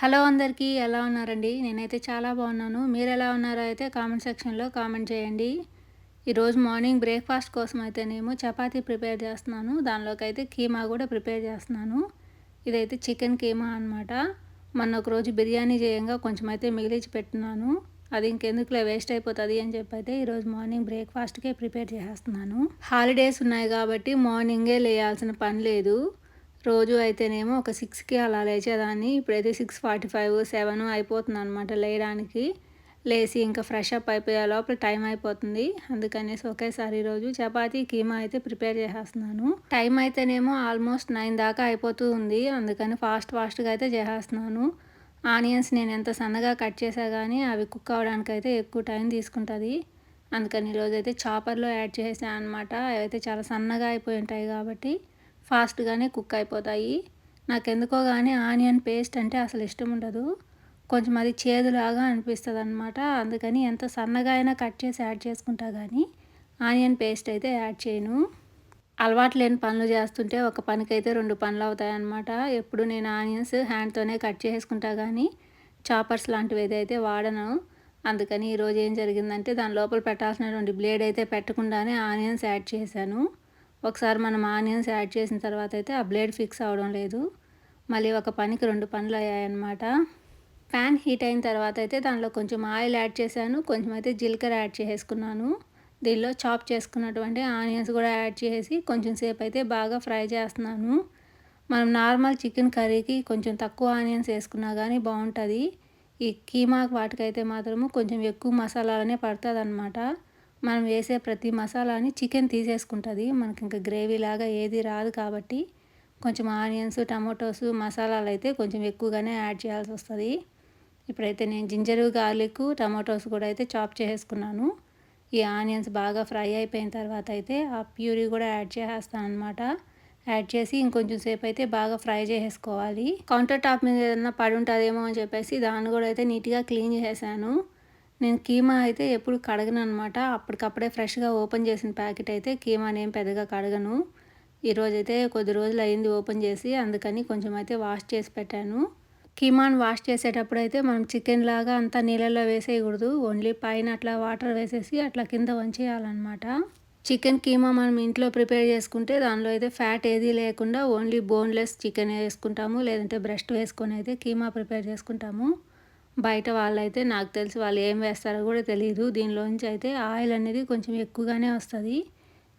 Hello అందరికీ ఎలా ఉన్నారండి? నేనైతే చాలా బాగున్నాను. మీరు ఎలా ఉన్నారో అయితే కామెంట్ సెక్షన్లో కామెంట్ చేయండి. ఈరోజు మార్నింగ్ బ్రేక్ఫాస్ట్ కోసం అయితే నేను చపాతీ ప్రిపేర్ చేస్తున్నాను. దానిలోకి అయితే కీమా కూడా ప్రిపేర్ చేస్తున్నాను. ఇదైతే చికెన్ కీమా అనమాట మొన్న ఒకరోజు బిర్యానీ చేయంగా కొంచెం అయితే మిగిలిచి పెట్టున్నాను. అది ఇంకెందుకులే వేస్ట్ అయిపోతుంది అని చెప్పి అయితే ఈరోజు మార్నింగ్ బ్రేక్ఫాస్ట్కే ప్రిపేర్ చేస్తున్నాను. హాలిడేస్ ఉన్నాయి కాబట్టి మార్నింగే లేయాల్సిన పని లేదు. రోజు అయితేనేమో ఒక సిక్స్కి అలా లేచేదాన్ని. ఇప్పుడైతే సిక్స్ ఫార్టీ ఫైవ్ సెవెన్ అయిపోతుంది అనమాట లేయడానికి. లేచి ఇంకా ఫ్రెష్ అప్ అయిపోయే లోపల టైం అయిపోతుంది. అందుకనేసి ఒకేసారి ఈరోజు చపాతీ కీమా అయితే ప్రిపేర్ చేసేస్తున్నాను. టైం అయితేనేమో ఆల్మోస్ట్ నైన్ దాకా అయిపోతూ ఉంది. అందుకని ఫాస్ట్ ఫాస్ట్గా అయితే చేసేస్తున్నాను. ఆనియన్స్ నేను ఎంత సన్నగా కట్ చేసా కానీ అవి కుక్ అవ్వడానికి అయితే ఎక్కువ టైం తీసుకుంటుంది. అందుకని ఈరోజు అయితే చాపర్లో యాడ్ చేసాను అనమాట అవి అయితే చాలా సన్నగా అయిపోయి ఉంటాయి కాబట్టి. ఫాస్ట్గానే కుక్ అయిపోతాయి. నాకెందుకో కానీ ఆనియన్ పేస్ట్ అంటే అసలు ఇష్టం ఉండదు కొంచెం అది చేదులాగా అనిపిస్తుంది అనమాట అందుకని ఎంత సన్నగా అయినా కట్ చేసి యాడ్ చేసుకుంటా కానీ ఆనియన్ పేస్ట్ అయితే యాడ్ చేయను. అలవాటు లేని పనులు చేస్తుంటే ఒక పనికైతే రెండు పనులు అవుతాయన్నమాట. ఎప్పుడు నేను ఆనియన్స్ హ్యాండ్తోనే కట్ చేసుకుంటా కానీ చాపర్స్ లాంటివి ఏదైతే వాడను అందుకని ఈరోజు ఏం జరిగిందంటే దాని లోపల పెట్టాల్సినటువంటి బ్లేడ్ అయితే పెట్టకుండానే ఆనియన్స్ యాడ్ చేశాను. ఒకసారి మనం ఆనియన్స్ యాడ్ చేసిన తర్వాత అయితే ఆ బ్లేడ్ ఫిక్స్ అవడం లేదు. మళ్ళీ ఒక పనికి రెండు పనులు అయ్యాయన్నమాట. ప్యాన్ హీట్ అయిన తర్వాత అయితే దానిలో కొంచెం ఆయిల్ యాడ్ చేశాను. కొంచెం అయితే జీలకర్ర యాడ్ చేసుకున్నాను దీనిలో చాప్ చేసుకున్నటువంటి ఆనియన్స్ కూడా యాడ్ చేసి కొంచెం సేపు అయితే బాగా ఫ్రై చేస్తున్నాను. మనం నార్మల్ చికెన్ కర్రీకి కొంచెం తక్కువ ఆనియన్స్ వేసుకున్నా కానీ బాగుంటుంది. ఈ కీమా వాటికైతే మాత్రము కొంచెం ఎక్కువ మసాలాలనే పడుతుంది అనమాట మనం వేసే ప్రతి మసాలాని చికెన్ తీసేసుకుంటుంది. మనకి ఇంకా గ్రేవీ లాగా ఏది రాదు కాబట్టి కొంచెం ఆనియన్స్ టమాటోస్ మసాలాలు అయితే కొంచెం ఎక్కువగానే యాడ్ చేయాల్సి వస్తుంది ఇప్పుడైతే నేను జింజరు గార్లిక్ టమాటోస్ కూడా అయితే చాప్ చేసేసుకున్నాను. ఈ ఆనియన్స్ బాగా ఫ్రై అయిపోయిన తర్వాత అయితే ఆ ప్యూరీ కూడా యాడ్ చేసేస్తాను అనమాట యాడ్ చేసి ఇంకొంచెం సేపు అయితే బాగా ఫ్రై చేసేసుకోవాలి. కౌంటర్ టాప్ మీద ఏదైనా పడి ఉంటుందేమో అని చెప్పేసి దాన్ని కూడా అయితే నీట్గా క్లీన్ చేసేసాను. నేను కీమా అయితే ఎప్పుడు కడగను అనమాట అప్పటికప్పుడే ఫ్రెష్గా ఓపెన్ చేసిన ప్యాకెట్ అయితే కీమా నేను పెద్దగా కడగను. ఈరోజు అయితే కొద్ది రోజులు అయింది ఓపెన్ చేసి అందుకని కొంచెం అయితే వాష్ చేసి పెట్టాను. కీమాను వాష్ చేసేటప్పుడు అయితే మనం చికెన్ లాగా అంతా నీళ్ళల్లో వేసేయకూడదు. ఓన్లీ పైన అట్లా వాటర్ వేసేసి అట్లా కింద వంచేయాలన్నమాట. చికెన్ కీమా మనం ఇంట్లో ప్రిపేర్ చేసుకుంటే దానిలో అయితే ఫ్యాట్ ఏది లేకుండా ఓన్లీ బోన్లెస్ చికెన్ వేసుకుంటాము లేదంటే బ్రెస్ట్ వేసుకొని అయితే కీమా ప్రిపేర్ చేసుకుంటాము. బయట వాళ్ళైతే నాకు తెలిసి వాళ్ళు ఏం వేస్తారో కూడా తెలియదు దీనిలోంచి అయితే ఆయిల్ అనేది కొంచెం ఎక్కువగానే వస్తుంది.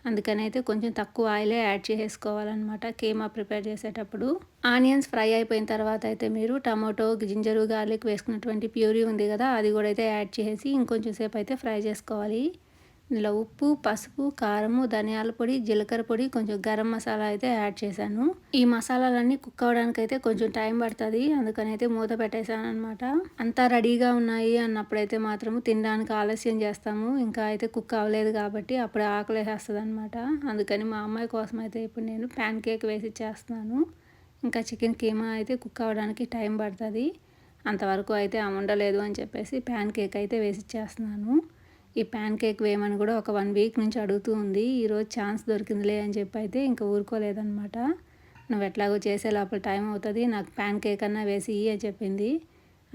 అందుకని అయితే కొంచెం తక్కువ ఆయిలే యాడ్ చేసుకోవాలన్నమాట. కేమా ప్రిపేర్ చేసేటప్పుడు. ఆనియన్స్ ఫ్రై అయిపోయిన తర్వాత అయితే మీరు టమాటో జింజరు గార్లిక్ వేసుకున్నటువంటి ప్యూరీ ఉంది కదా అది కూడా అయితే యాడ్ చేసి ఇంకొంచెం సేపు అయితే ఫ్రై చేసుకోవాలి. ఇందులో ఉప్పు పసుపు కారము ధనియాల పొడి జీలకర్ర పొడి కొంచెం గరం మసాలా అయితే యాడ్ చేశాను. ఈ మసాలాలన్నీ కుక్ అవ్వడానికి అయితే కొంచెం టైం పడుతుంది. అందుకని అయితే మూత పెట్టేశాను అనమాట అంతా రెడీగా ఉన్నాయి అన్నప్పుడైతే మాత్రము తినడానికి ఆలస్యం చేస్తాము. ఇంకా అయితే కుక్ అవ్వలేదు కాబట్టి అప్పుడు ఆకలేసేస్తుంది అనమాట అందుకని మా అమ్మాయి కోసం అయితే ఇప్పుడు నేను ప్యాన్ కేక్ వేసి చేస్తున్నాను. ఇంకా చికెన్ కీమా అయితే కుక్ అవ్వడానికి టైం పడుతుంది. అంతవరకు అయితే ఉండలేదు అని చెప్పేసి ప్యాన్ కేక్ అయితే వేసి చేస్తున్నాను. ఈ ప్యాన్ కేక్ వేయమని కూడా ఒక వన్ వీక్ నుంచి అడుగుతూ ఉంది. ఈరోజు ఛాన్స్ దొరికిందిలే అని చెప్పి అయితే ఇంకా ఊరుకోలేదనమాట నువ్వు ఎట్లాగో చేసే లోపల టైం అవుతుంది నాకు ప్యాన్ కేక్ అన్నా వేసి అని చెప్పింది.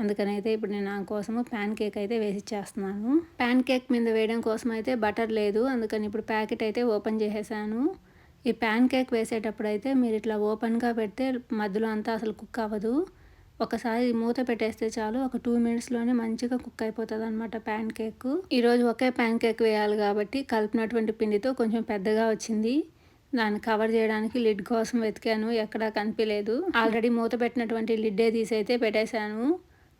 అందుకని అయితే ఇప్పుడు నేను నా కోసము ప్యాన్ కేక్ అయితే వేసి ఇచ్చేస్తున్నాను. ప్యాన్ కేక్ మీద వేయడం కోసం అయితే బటర్ లేదు అందుకని ఇప్పుడు ప్యాకెట్ అయితే ఓపెన్ చేసేసాను. ఈ ప్యాన్ కేక్ వేసేటప్పుడు అయితే మీరు ఇట్లా ఓపెన్గా పెడితే మధ్యలో అంతా అసలు కుక్ అవ్వదు. ఒకసారి మూత పెట్టేస్తే చాలు. ఒక టూ మినిట్స్లోనే మంచిగా కుక్ అయిపోతుంది అనమాట ప్యాన్ కేక్. ఈరోజు ఒకే ప్యాన్ కేక్ వేయాలి కాబట్టి కలిపినటువంటి పిండితో కొంచెం పెద్దగా వచ్చింది. దాన్ని కవర్ చేయడానికి లిడ్ కోసం వెతికాను. ఎక్కడా కనిపించలేదు ఆల్రెడీ మూత పెట్టినటువంటి లిడ్డే తీసి అయితే పెట్టేశాను.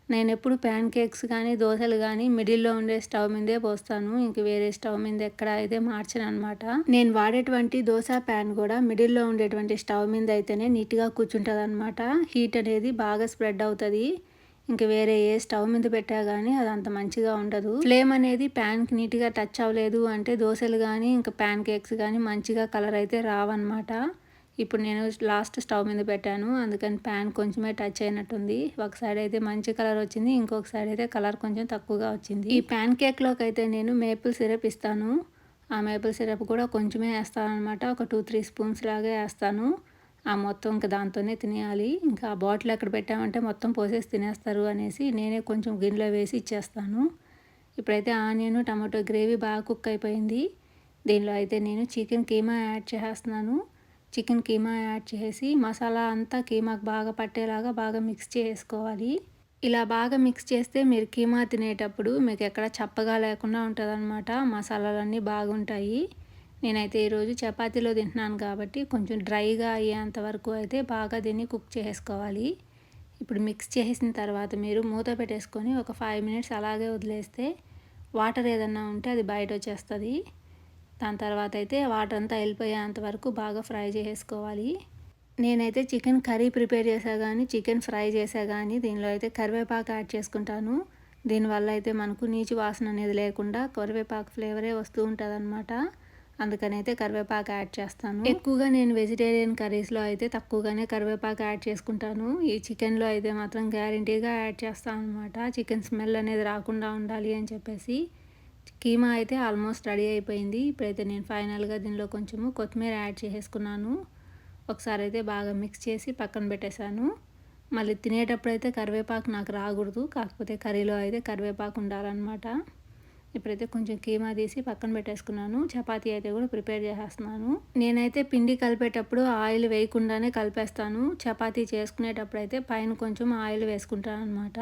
నేను ఎప్పుడు ప్యాన్ కేక్స్ కానీ దోశలు కానీ మిడిల్లో ఉండే స్టవ్ మీదే పోస్తాను. ఇంక వేరే స్టవ్ మీద ఎక్కడ అయితే మార్చను అనమాట నేను వాడేటువంటి దోశ ప్యాన్ కూడా మిడిల్లో ఉండేటువంటి స్టవ్ మీద అయితేనే నీట్గా కూర్చుంటుంది అనమాట హీట్ అనేది బాగా స్ప్రెడ్ అవుతుంది. ఇంక వేరే ఏ స్టవ్ మీద పెట్టా కానీ అది అంత మంచిగా ఉండదు. ఫ్లేమ్ అనేది ప్యాన్కి నీట్గా టచ్ అవ్వలేదు అంటే దోశలు కానీ ఇంకా ప్యాన్ కేక్స్ కానీ మంచిగా కలర్ అయితే రావన్నమాట ఇప్పుడు నేను లాస్ట్ స్టవ్ మీద పెట్టాను. అందుకని ప్యాన్ కొంచెమే టచ్ అయినట్టుంది. ఒక సైడ్ అయితే మంచి కలర్ వచ్చింది ఇంకొక సైడ్ అయితే కలర్ కొంచెం తక్కువగా వచ్చింది. ఈ ప్యాన్ కేక్లోకి అయితే నేను మేపుల్ సిరప్ ఇస్తాను. ఆ మేపుల్ సిరప్ కూడా కొంచెమే వేస్తాను అనమాట ఒక టూ త్రీ స్పూన్స్ లాగా వేస్తాను. ఆ మొత్తం ఇంకా దాంతోనే తినేయాలి. ఇంకా ఆ బాటిల్ ఎక్కడ పెట్టామంటే మొత్తం పోసేసి తినేస్తారు అనేసి నేనే కొంచెం గిన్నెలో వేసి ఇచ్చేస్తాను. ఇప్పుడైతే ఆనియన్ టమాటో గ్రేవీ బాగా కుక్ అయిపోయింది. దీనిలో అయితే నేను చికెన్ కీమా యాడ్ చేస్తున్నాను చికెన్ కీమా యాడ్ చేసి మసాలా అంతా కీమాకు బాగా పట్టేలాగా బాగా మిక్స్ చేసుకోవాలి. ఇలా బాగా మిక్స్ చేస్తే మీరు కీమా తినేటప్పుడు మీకు ఎక్కడ చప్పగా లేకుండా ఉంటుంది మసాలాలన్నీ బాగుంటాయి. నేనైతే ఈరోజు చపాతీలో తింటున్నాను కాబట్టి కొంచెం డ్రైగా అయ్యేంత వరకు అయితే బాగా దీన్ని కుక్ చేసుకోవాలి. ఇప్పుడు మిక్స్ చేసిన తర్వాత మీరు మూత పెట్టేసుకొని ఒక ఫైవ్ మినిట్స్ అలాగే వదిలేస్తే వాటర్ ఏదన్నా ఉంటే అది బయట వచ్చేస్తుంది. దాని తర్వాత అయితే వాటర్ అంతా వెళ్ళిపోయేంత వరకు బాగా ఫ్రై చేసుకోవాలి నేనైతే చికెన్ కర్రీ ప్రిపేర్ చేసా కానీ చికెన్ ఫ్రై చేసా కానీ దీనిలో అయితే కరివేపాకు యాడ్ చేసుకుంటాను. దీనివల్ల అయితే మనకు నీచు వాసన అనేది లేకుండా కరివేపాకు ఫ్లేవరే వస్తూ ఉంటుంది అనమాట అందుకనైతే కరివేపాకు యాడ్ చేస్తాను. ఎక్కువగా నేను వెజిటేరియన్ కర్రీస్లో అయితే తక్కువగానే కరివేపాకు యాడ్ చేసుకుంటాను. ఈ చికెన్లో అయితే మాత్రం గ్యారంటీగా యాడ్ చేస్తాను అనమాట చికెన్ స్మెల్ అనేది రాకుండా ఉండాలి అని చెప్పేసి. కీమా అయితే ఆల్మోస్ట్ రెడీ అయిపోయింది. ఇప్పుడైతే నేను ఫైనల్గా దీనిలో కొంచెము కొత్తిమీర యాడ్ చేసేసుకున్నాను. ఒకసారి అయితే బాగా మిక్స్ చేసి పక్కన పెట్టేశాను. మళ్ళీ తినేటప్పుడు అయితే కరివేపాకు నాకు రాకూడదు. కాకపోతే కర్రీలో అయితే కరివేపాకు ఉండాలన్నమాట. ఇప్పుడైతే కొంచెం కీమా తీసి పక్కన పెట్టేసుకున్నాను. చపాతీ అయితే కూడా ప్రిపేర్ చేసేస్తున్నాను. నేనైతే పిండి కలిపేటప్పుడు ఆయిల్ వేయకుండానే కలిపేస్తాను. చపాతీ చేసుకునేటప్పుడు అయితే పైన కొంచెం ఆయిల్ వేసుకుంటాను అనమాట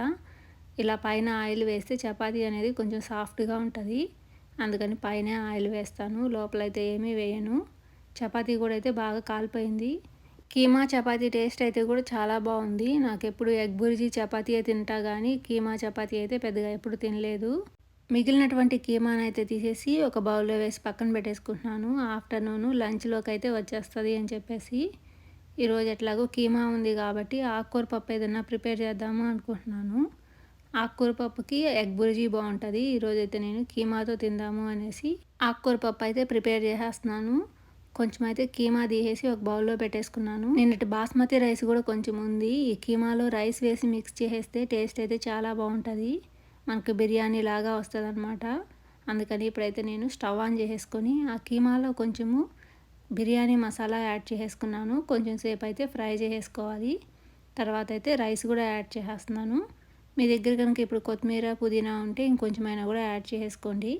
ఇలా పైన ఆయిల్ వేస్తే చపాతీ అనేది కొంచెం సాఫ్ట్గా ఉంటుంది. అందుకని పైన ఆయిల్ వేస్తాను. లోపలైతే ఏమీ వేయను. చపాతీ కూడా అయితే బాగా కాలిపోయింది. కీమా చపాతీ టేస్ట్ అయితే కూడా చాలా బాగుంది. నాకు ఎప్పుడు ఎగ్ బుర్జీ చపాతీ తింటా కానీ కీమా చపాతీ అయితే పెద్దగా ఎప్పుడు తినలేదు. మిగిలినటువంటి కీమాను అయితే తీసేసి ఒక బౌల్లో వేసి పక్కన పెట్టేసుకుంటున్నాను. ఆఫ్టర్నూన్ లంచ్లోకి అయితే వచ్చేస్తుంది అని చెప్పేసి. ఈరోజు ఎట్లాగో కీమా ఉంది కాబట్టి ఆకుకూర పప్పు ఏదైనా ప్రిపేర్ చేద్దాము అనుకుంటున్నాను. ఆకుకూర పప్పుకి ఎగ్ బుర్జీ బాగుంటుంది. ఈరోజైతే నేను కీమాతో తిందాము అనేసి ఆకుకూర పప్పు అయితే ప్రిపేర్ చేసేస్తున్నాను. కొంచెం అయితే కీమా తీసేసి ఒక బౌల్లో పెట్టేసుకున్నాను. నిన్నటి బాస్మతి రైస్ కూడా కొంచెం ఉంది. ఈ కీమాలో రైస్ వేసి మిక్స్ చేసేస్తే టేస్ట్ అయితే చాలా బాగుంటుంది. మనకు బిర్యానీ లాగా వస్తుంది అనమాట అందుకని ఇప్పుడైతే నేను స్టవ్ ఆన్ చేసేసుకొని ఆ కీమాలో కొంచెము బిర్యానీ మసాలా యాడ్ చేసుకున్నాను కొంచెం సేపు అయితే ఫ్రై చేసేసుకోవాలి. తర్వాత అయితే రైస్ కూడా యాడ్ చేసేస్తున్నాను. మీ దగ్గర కనుక ఇప్పుడు కొత్తిమీర పుదీనా ఉంటే ఇంకొంచెమైనా కూడా యాడ్ చేసుకోండి.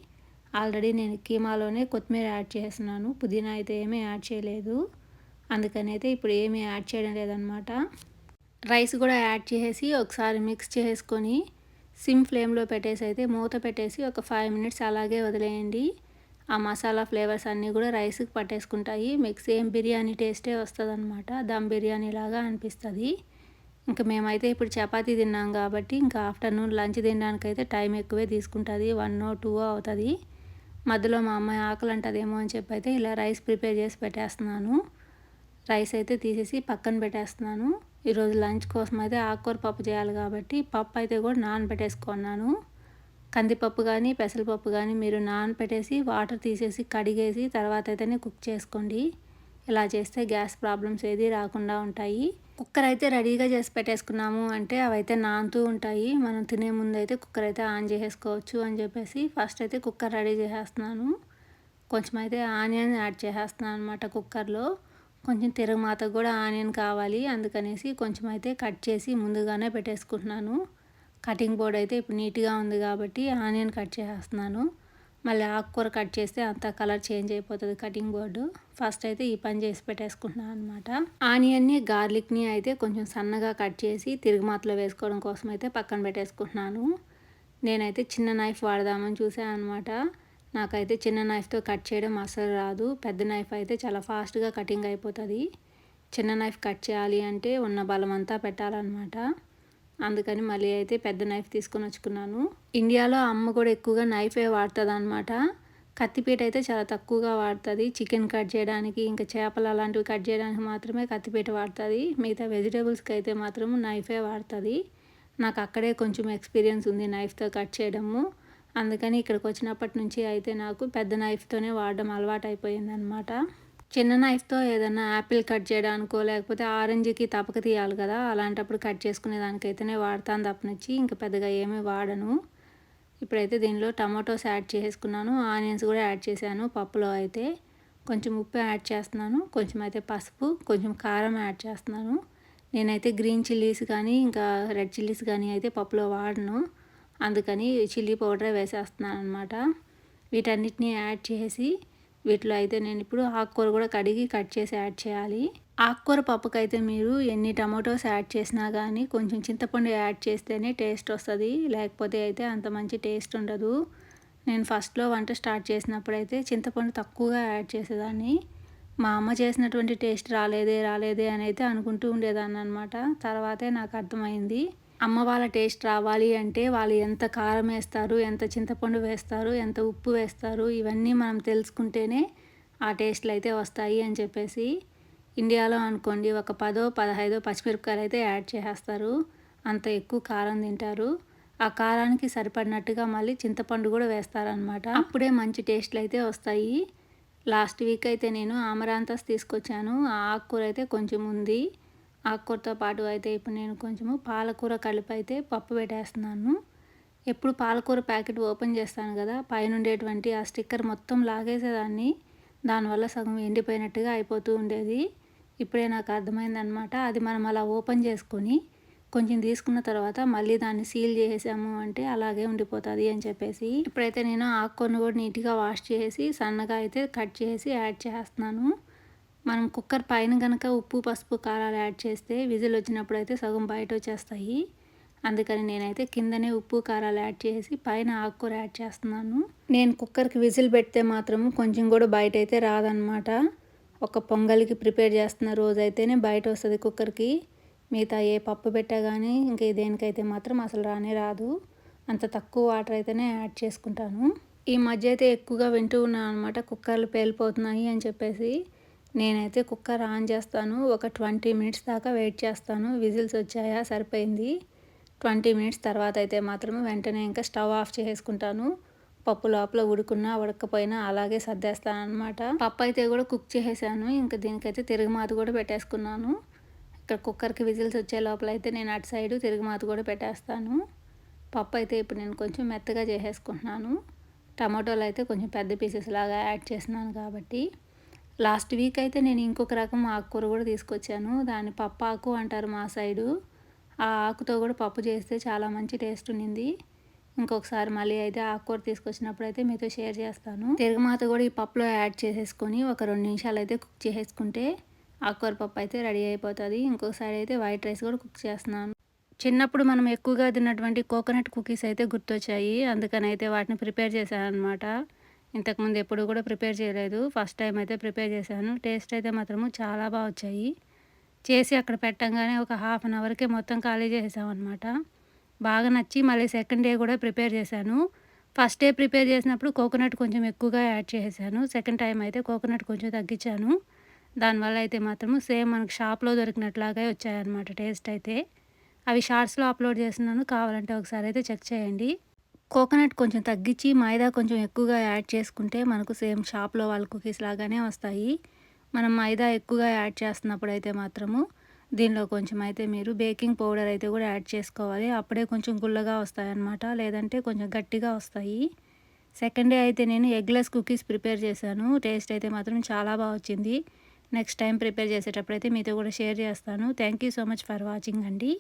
ఆల్రెడీ నేను కీమాలోనే కొత్తిమీర యాడ్ చేస్తున్నాను. పుదీనా అయితే ఏమీ యాడ్ చేయలేదు. అందుకని అయితే ఇప్పుడు ఏమీ యాడ్ చేయడం లేదనమాట రైస్ కూడా యాడ్ చేసేసి ఒకసారి మిక్స్ చేసుకొని సిమ్ ఫ్లేమ్లో పెట్టేసి అయితే మూత పెట్టేసి ఒక ఫైవ్ మినిట్స్ అలాగే వదిలేయండి. ఆ మసాలా ఫ్లేవర్స్ అన్నీ కూడా రైస్కి పట్టేసుకుంటాయి. మీకు సేమ్ బిర్యానీ టేస్టే వస్తుంది అనమాట దమ్ బిర్యానీ లాగా అనిపిస్తుంది. ఇంకా మేమైతే ఇప్పుడు చపాతి తిన్నాం కాబట్టి ఇంకా ఆఫ్టర్నూన్ లంచ్ తినడానికి అయితే టైం ఎక్కువే తీసుకుంటుంది. వన్ ఓ టూ అవుతుంది. మధ్యలో మా అమ్మాయి ఆకలి అంటదేమో అని చెప్పి అయితే ఇలా రైస్ ప్రిపేర్ చేసి పెట్టేస్తున్నాను. రైస్ అయితే తీసేసి పక్కన పెట్టేస్తున్నాను. ఈరోజు లంచ్ కోసం అయితే ఆకుకూర పప్పు చేయాలి కాబట్టి పప్పు అయితే కూడా నానబెట్టేసుకున్నాను. కందిపప్పు కానీ పెసరపప్పు కానీ మీరు నానబెట్టేసి వాటర్ తీసేసి కడిగేసి తర్వాత అయితేనే కుక్ చేసుకోండి. ఇలా చేస్తే గ్యాస్ ప్రాబ్లమ్స్ ఏది రాకుండా ఉంటాయి? కుక్కర్ అయితే రెడీగా చేసి పెట్టేసుకున్నాము అంటే అవైతే నానుతూ ఉంటాయి. మనం తినే ముందు అయితే కుక్కర్ అయితే ఆన్ చేసేసుకోవచ్చు అని చెప్పేసి ఫస్ట్ అయితే కుక్కర్ రెడీ చేసేస్తున్నాను. కొంచెం అయితే ఆనియన్ యాడ్ చేసేస్తున్నాను అనమాట కుక్కర్లో. కొంచెం తిరగమాత కూడా ఆనియన్ కావాలి అందుకనేసి కొంచెం అయితే కట్ చేసి ముందుగానే పెట్టేసుకుంటున్నాను. కటింగ్ బోర్డ్ అయితే ఇప్పుడు నీట్గా ఉంది కాబట్టి ఆనియన్ కట్ చేసేస్తున్నాను. మళ్ళీ ఆకుకూర కట్ చేస్తే అంత కలర్ చేంజ్ అయిపోతుంది కటింగ్ బోర్డు. ఫస్ట్ అయితే ఈ పని చేసి పెట్టేసుకుంటున్నాను అనమాట ఆనియన్ని గార్లిక్ని అయితే కొంచెం సన్నగా కట్ చేసి తిరుగుమాతలో వేసుకోవడం కోసం అయితే పక్కన పెట్టేసుకుంటున్నాను. నేనైతే చిన్న నైఫ్ వాడదామని చూసాను అనమాట నాకైతే చిన్న నైఫ్తో కట్ చేయడం అసలు రాదు. పెద్ద నైఫ్ అయితే చాలా ఫాస్ట్గా కటింగ్ అయిపోతుంది. చిన్న నైఫ్ కట్ చేయాలి అంటే ఉన్న బలం అంతా పెట్టాలన్నమాట. అందుకని మళ్ళీ అయితే పెద్ద నైఫ్ తీసుకొని వచ్చుకున్నాను. ఇండియాలో అమ్మ కూడా ఎక్కువగా నైఫే వాడుతుంది అనమాట కత్తిపీట అయితే చాలా తక్కువగా వాడుతుంది. చికెన్ కట్ చేయడానికి ఇంకా చేపలు అలాంటివి కట్ చేయడానికి మాత్రమే కత్తిపీట వాడుతుంది. మిగతా వెజిటేబుల్స్కి అయితే మాత్రం నైఫే వాడుతుంది. నాకు అక్కడే కొంచెం ఎక్స్పీరియన్స్ ఉంది నైఫ్తో కట్ చేయడము. అందుకని ఇక్కడికి వచ్చినప్పటి నుంచి అయితే నాకు పెద్ద నైఫ్తోనే వాడడం అలవాటు అయిపోయిందనమాట చిన్న నైఫ్తో ఏదైనా యాపిల్ కట్ చేయడానికో లేకపోతే ఆరెంజ్కి తపక తీయాలి కదా అలాంటప్పుడు కట్ చేసుకునే దానికైతేనే వాడతాను తప్పనిచ్చి. ఇంకా పెద్దగా ఏమీ వాడను. ఇప్పుడైతే దీనిలో టమాటోస్ యాడ్ చేసుకున్నాను ఆనియన్స్ కూడా యాడ్ చేశాను పప్పులో అయితే కొంచెం ఉప్పు యాడ్ చేస్తున్నాను కొంచెం అయితే పసుపు కొంచెం కారం యాడ్ చేస్తున్నాను. నేనైతే గ్రీన్ చిల్లీస్ కానీ ఇంకా రెడ్ చిల్లీస్ కానీ అయితే పప్పులో వాడను. అందుకని చిల్లీ పౌడరే వేసేస్తున్నాను అనమాట వీటన్నిటిని యాడ్ చేసి వీటిలో అయితే నేను ఇప్పుడు ఆకుకూర కూడా కడిగి కట్ చేసి యాడ్ చేయాలి. ఆకుకూర పప్పుకైతే మీరు ఎన్ని టమాటోస్ యాడ్ చేసినా కానీ కొంచెం చింతపండు యాడ్ చేస్తేనే టేస్ట్ వస్తుంది. లేకపోతే అయితే అంత మంచి టేస్ట్ ఉండదు. నేను ఫస్ట్లో వంట స్టార్ట్ చేసినప్పుడు అయితే చింతపండు తక్కువగా యాడ్ చేసేదాన్ని. మా అమ్మ చేసినటువంటి టేస్ట్ రాలేదే రాలేదే అని అయితే అనుకుంటూ ఉండేదాన్ని అనమాట తర్వాతే నాకు అర్థమైంది. అమ్మ వాళ్ళ టేస్ట్ రావాలి అంటే వాళ్ళు ఎంత కారం వేస్తారు ఎంత చింతపండు వేస్తారు ఎంత ఉప్పు వేస్తారు ఇవన్నీ మనం తెలుసుకుంటేనే ఆ టేస్ట్లు అయితే వస్తాయి అని చెప్పేసి ఇండియాలో అనుకోండి ఒక పదో పదహైదో పచ్చిమిరపకాయలు అయితే యాడ్ చేసేస్తారు. అంత ఎక్కువ కారం తింటారు. ఆ కారానికి సరిపడినట్టుగా మళ్ళీ చింతపండు కూడా వేస్తారనమాట అప్పుడే మంచి టేస్ట్లు అయితే వస్తాయి. లాస్ట్ వీక్ అయితే నేను ఆమరాంతస్ తీసుకొచ్చాను. ఆ ఆకుకూర అయితే కొంచెం ఉంది. ఆకుకూరతో పాటు అయితే ఇప్పుడు నేను కొంచెము పాలకూర కలిపి అయితే పప్పు పెట్టేస్తున్నాను. ఎప్పుడు పాలకూర ప్యాకెట్ ఓపెన్ చేస్తాను కదా పైన ఉండేటువంటి ఆ స్టిక్కర్ మొత్తం లాగేసేదాన్ని. దానివల్ల సగం ఎండిపోయినట్టుగా అయిపోతూ ఉండేది. ఇప్పుడే నాకు అర్థమైందనమాట అది మనం అలా ఓపెన్ చేసుకొని కొంచెం తీసుకున్న తర్వాత మళ్ళీ దాన్ని సీల్ చేసాము అంటే అలాగే ఉండిపోతుంది అని చెప్పేసి ఇప్పుడైతే నేను ఆకుకొని కూడా నీట్గా వాష్ చేసి సన్నగా అయితే కట్ చేసి యాడ్ చేస్తున్నాను. మనం కుక్కర్ పైన కనుక ఉప్పు పసుపు కారాలు యాడ్ చేస్తే విజిల్ వచ్చినప్పుడు అయితే సగం బయట వచ్చేస్తాయి. అందుకని నేనైతే కిందనే ఉప్పు కారాలు యాడ్ చేసి పైన ఆకుకూర యాడ్ చేస్తున్నాను. నేను కుక్కర్కి విజిల్ పెడితే మాత్రం కొంచెం కూడా బయట అయితే రాదనమాట ఒక పొంగల్కి ప్రిపేర్ చేస్తున్న రోజు అయితేనే బయట వస్తుంది కుక్కర్కి. మిగతా ఏ పప్పు పెట్టా కానీ ఇంకా దేనికైతే మాత్రం అసలు రానే రాదు. అంత తక్కువ వాటర్ అయితేనే యాడ్ చేసుకుంటాను. ఈ మధ్య అయితే ఎక్కువగా వింటూ ఉన్నాను అనమాట కుక్కర్లు పేలిపోతున్నాయి అని చెప్పేసి. నేనైతే కుక్కర్ ఆన్ చేస్తాను. ఒక ట్వంటీ మినిట్స్ దాకా వెయిట్ చేస్తాను. విజిల్స్ వచ్చాయా? సరిపోయింది. ట్వంటీ మినిట్స్ తర్వాత అయితే మాత్రం వెంటనే ఇంకా స్టవ్ ఆఫ్ చేసుకుంటాను. పప్పు లోపల ఉడుకున్నా ఉడకపోయినా అలాగే సర్దేస్తాను అనమాట పప్పు అయితే కూడా కుక్ చేసేసాను. ఇంకా దీనికైతే తిరుగుమాత కూడా పెట్టేసుకున్నాను. ఇక్కడ కుక్కర్కి విజిల్స్ వచ్చే లోపల అయితే నేను అటు సైడు తిరుగుమాత కూడా పెట్టేస్తాను. పప్పు అయితే ఇప్పుడు నేను కొంచెం మెత్తగా చేసేసుకుంటున్నాను. టమాటోలు అయితే కొంచెం పెద్ద పీసెస్ లాగా యాడ్ చేసినాను కాబట్టి. లాస్ట్ వీక్ అయితే నేను ఇంకొక రకం ఆకుకూర కూడా తీసుకొచ్చాను. దాన్ని పప్పాకు అంటారు మా సైడు. ఆ ఆకుతో కూడా పప్పు చేస్తే చాలా మంచి టేస్ట్ ఉండింది. ఇంకొకసారి మళ్ళీ అయితే ఆకుకూర తీసుకొచ్చినప్పుడు అయితే మీతో షేర్ చేస్తాను. తిరగమాత కూడా ఈ పప్పులో యాడ్ చేసేసుకొని ఒక రెండు నిమిషాలు అయితే కుక్ చేసేసుకుంటే ఆకుకూర పప్పు అయితే రెడీ అయిపోతుంది. ఇంకొకసారి అయితే వైట్ రైస్ కూడా కుక్ చేస్తున్నాను. చిన్నప్పుడు మనం ఎక్కువగా తిన్నటువంటి కోకోనట్ కుకీస్ అయితే గుర్తొచ్చాయి. అందుకని అయితే వాటిని ప్రిపేర్ చేశాను అనమాట ఇంతకుముందు ఎప్పుడు కూడా ప్రిపేర్ చేయలేదు. ఫస్ట్ టైం అయితే ప్రిపేర్ చేశాను. టేస్ట్ అయితే మాత్రము చాలా బాగా వచ్చాయి. చేసి అక్కడ పెట్టంగానే ఒక హాఫ్ అన్ అవర్కే మొత్తం ఖాళీ చేసామన్నమాట బాగా నచ్చి మళ్ళీ సెకండ్ డే కూడా ప్రిపేర్ చేశాను. ఫస్ట్ డే ప్రిపేర్ చేసినప్పుడు కోకోనట్ కొంచెం ఎక్కువగా యాడ్ చేశాను సెకండ్ టైం అయితే కోకోనట్ కొంచెం తగ్గించాను. దానివల్ల అయితే మాత్రము సేమ్ మనకు షాప్లో దొరికినట్లాగే వచ్చాయన్నమాట టేస్ట్ అయితే. అవి షార్ట్స్లో అప్లోడ్ చేస్తున్నాను. కావాలంటే ఒకసారి అయితే చెక్ చేయండి. కోకోనట్ కొంచెం తగ్గించి మైదా కొంచెం ఎక్కువగా యాడ్ చేసుకుంటే మనకు సేమ్ షాప్లో వాళ్ళ కుకీస్ లాగానే వస్తాయి. మనం మైదా ఎక్కువగా యాడ్ చేస్తున్నప్పుడు అయితే మాత్రము దీనిలో కొంచెం అయితే మీరు బేకింగ్ పౌడర్ అయితే కూడా యాడ్ చేసుకోవాలి. అప్పుడే కొంచెం గుల్లగా వస్తాయన్నమాట. లేదంటే కొంచెం గట్టిగా వస్తాయి. సెకండ్ డే అయితే నేను ఎగ్లెస్ కుకీస్ ప్రిపేర్ చేశాను. టేస్ట్ అయితే మాత్రం చాలా బాగా వచ్చింది. నెక్స్ట్ టైం ప్రిపేర్ చేసేటప్పుడు అయితే మీతో కూడా షేర్ చేస్తాను. Thank you so much for watching అండి.